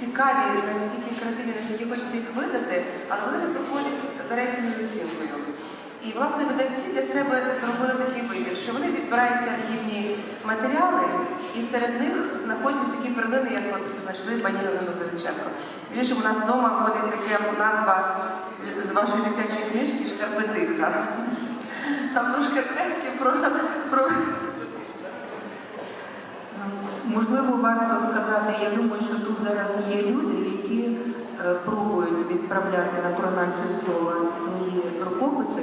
цікаві, настільки креативні, настільки хочеться їх видати, але вони не проходять за рейтинговою оцінкою. І власне видавці для себе зробили такий вибір, що вони відбирають архівні матеріали, і серед них знаходять такі перлини, як от знайшли пані Галину Довиченко. Більше у нас вдома ходить така назва з вашої дитячої книжки Шкарпетиха. Там про шкарпетки, про, про Можливо, варто сказати, я думаю, що тут зараз є люди, які е, пробують відправляти на коронацію слова свої рукописи.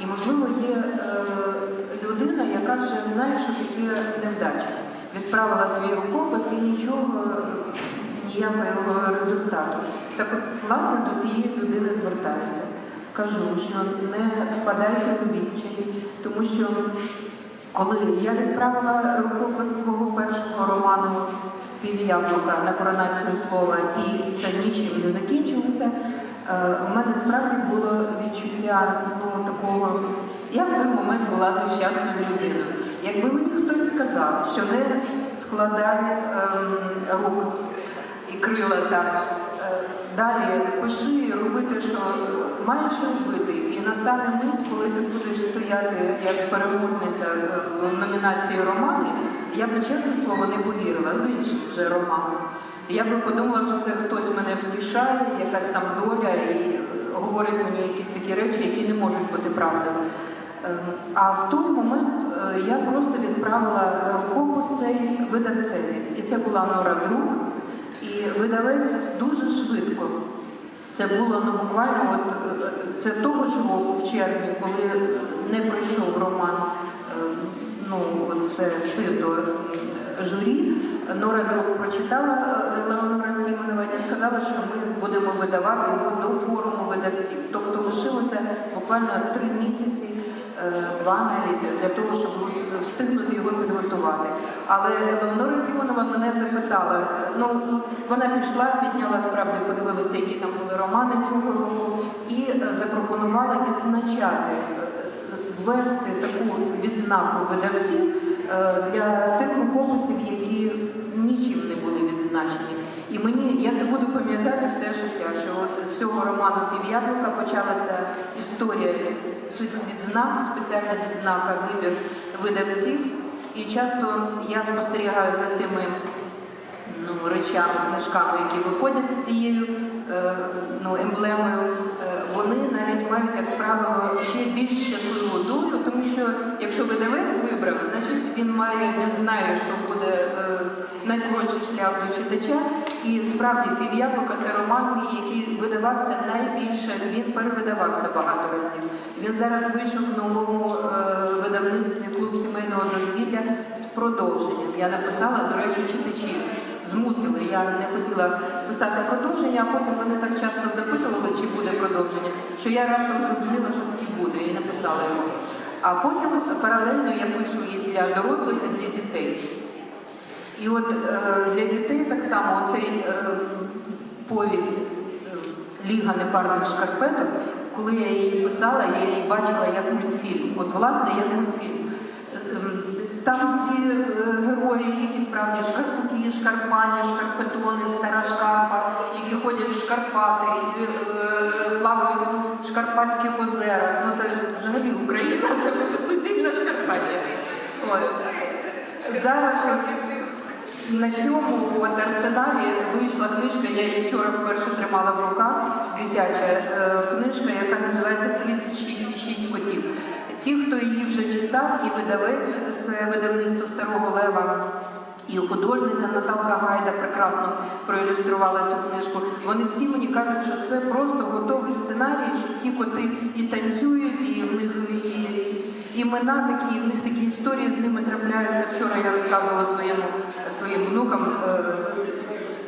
І, можливо, є е, людина, яка вже знає, що таке невдача. Відправила свій рукопис і нічого, ніякого результату. Так от, власне, до цієї людини звертаюся. Кажу, що не впадайте у відчай, тому що коли я відправила рукопис свого першого роману Пів'яблука на коронацію слова, і це нічим не закінчилося, е, у мене справді було відчуття ну, такого. Я в той момент була нещасною людиною. Якби мені хтось сказав, що не складай ем, рук крила так. е, Далі пиши, роби те, що маєш робити, і настане мить, коли ти будеш стояти як переможниця е, в номінації романи, я би чесне слово не повірила з інших вже романів. Я би подумала, що це хтось мене втішає, якась там доля, і говорить мені якісь такі речі, які не можуть бути правдою. Ем, А в той момент е, я просто відправила рукопис цей видавцеві. І це була Нора Друг. Видавець дуже швидко. Це було ну, буквально от, е, це того ж року, в червні, коли не пройшов роман е, ну, це сито журі. Нора Друг прочитала е, Леонора Сімонова і сказала, що ми будемо видавати його до форуму видавців. Тобто лишилося буквально три місяці, два навіть для того, щоб встигнути його підготувати. Але Леонора Сімонова мене запитала. Ну вона пішла, підняла справді, подивилася, які там були романи цього року, і запропонувала відзначати, ввести таку відзнаку видавців е, для тих рукописів, які нічим не були відзначені. І мені я це буду пам'ятати все життя, що от з цього роману Пів'яблука почалася історія відзнак, спеціальна відзнака вибір видавців. І часто я спостерігаю за тими ну, речами, книжками, які виходять з цією е, ну, емблемою, е, вони навіть мають, як правило, ще більш щасливу долю, тому що якщо видавець вибрав, значить він має, він знає, що буде е, найкоротший шлях до читача. І справді пів'яблука це роман мій, який видавався найбільше, він перевидавався багато разів. Він зараз вийшов в новому е, видавництві клуб сімейного дозвілля з продовженням. Я написала, до речі, читачів змусили. Я не хотіла писати продовження, а потім вони так часто запитували, чи буде продовження, що я раптом зрозуміла, що таки буде, і написала його. А потім паралельно я пишу і для дорослих, і для дітей. І от е, для дітей так само оцей е, повість е, Ліга непарних шкарпеток, коли я її писала, я її бачила як мультфільм. От, власне, як мультфільм. Там ці герої, які справді шкарпуки, шкарпані, шкарпетони, стара шкарпа, які ходять в Шкарпати, і плавають у Шкарпатських озерах. Ну, це взагалі Україна, це суцільно Шкарпаття. От. Зараз на цьому от арсеналі вийшла книжка, я її вчора вперше тримала в руках, дитяча е, книжка, яка називається «36 котів. Ті, хто її вже читав, і видавець, це видавництво Старого Лева. І художниця Наталка Гайда прекрасно проілюструвала цю книжку. Вони всі мені кажуть, що це просто готовий сценарій, що ті коти і танцюють, і в них і імена такі, і в них такі історії з ними трапляються. Вчора я розказувала своєму своїм внукам, е,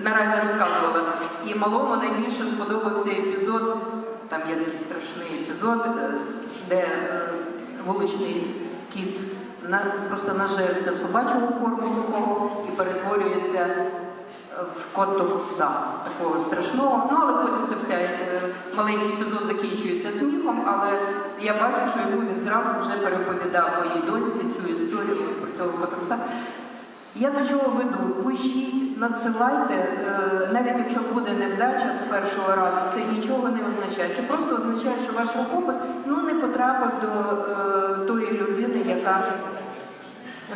наразі розказувала. І малому найбільше сподобався епізод. Там є такий страшний епізод, е, де е, вуличний кіт на, просто нажерся собачого корму сухого і перетворюється в котопса такого страшного. Ну, але потім це все е, маленький епізод закінчується сміхом, але я бачу, що йому він зранку вже переповідав моїй доньці цю історію про цього котопса. Я до чого веду? Пишіть, надсилайте, е, навіть якщо буде невдача з першого разу, це нічого не означає. Це просто означає, що ваш рукопис ну, не потрапив до е, тої людини, яка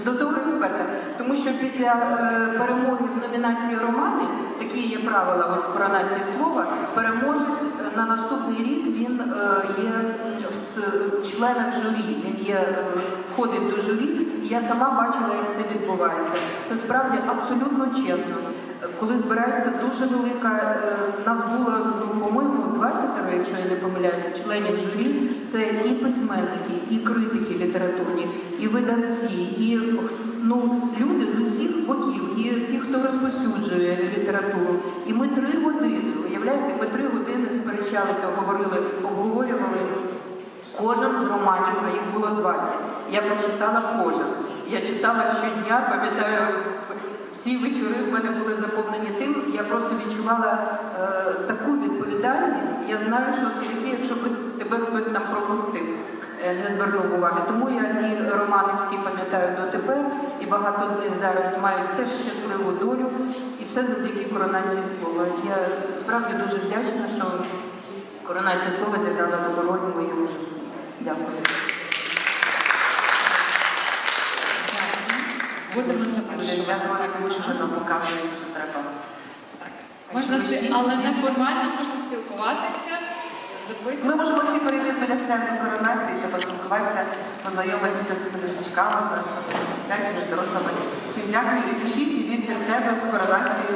до того експерта. Тому що після е, перемоги в номінації романи, такі є правила в коронації слова, переможець е, на наступний рік він е, є членом журі, він є, входить до журі, і я сама бачила, як це відбувається. Це справді абсолютно чесно. Коли збирається дуже велика, е, нас було, ну, по-моєму, 20, якщо я не помиляюся, членів журі, це і письменники, і критики літературні, і видавці, і ну, люди з усіх боків, і ті, хто розповсюджує літературу. І ми три години, уявляєте, ми три години сперечалися, говорили, обговорювали кожен з романів, а їх було 20. Я прочитала кожен. Я читала щодня, пам'ятаю, всі вечори в мене були заповнені тим. Я просто відчувала е, таку відповідальність. Я знаю, що це таке, якщо би тебе хтось там пропустив, е, не звернув уваги. Тому я ті романи всі пам'ятаю дотепер, і багато з них зараз мають теж щасливу долю. І все завдяки коронації слова. Я справді дуже вдячна, що коронація слова зіграла роль в моєму житті. Дякую. Будемо дякувати, тому що нам показуєте, що треба. Можна але неформально можна спілкуватися, зробити. Ми можемо всі перейти біля стенду коронації, щоб поспілкуватися, познайомитися з книжечками, з нашими дитячими, дорослими. Всім дякую і пишіть і вірте в себе в коронацію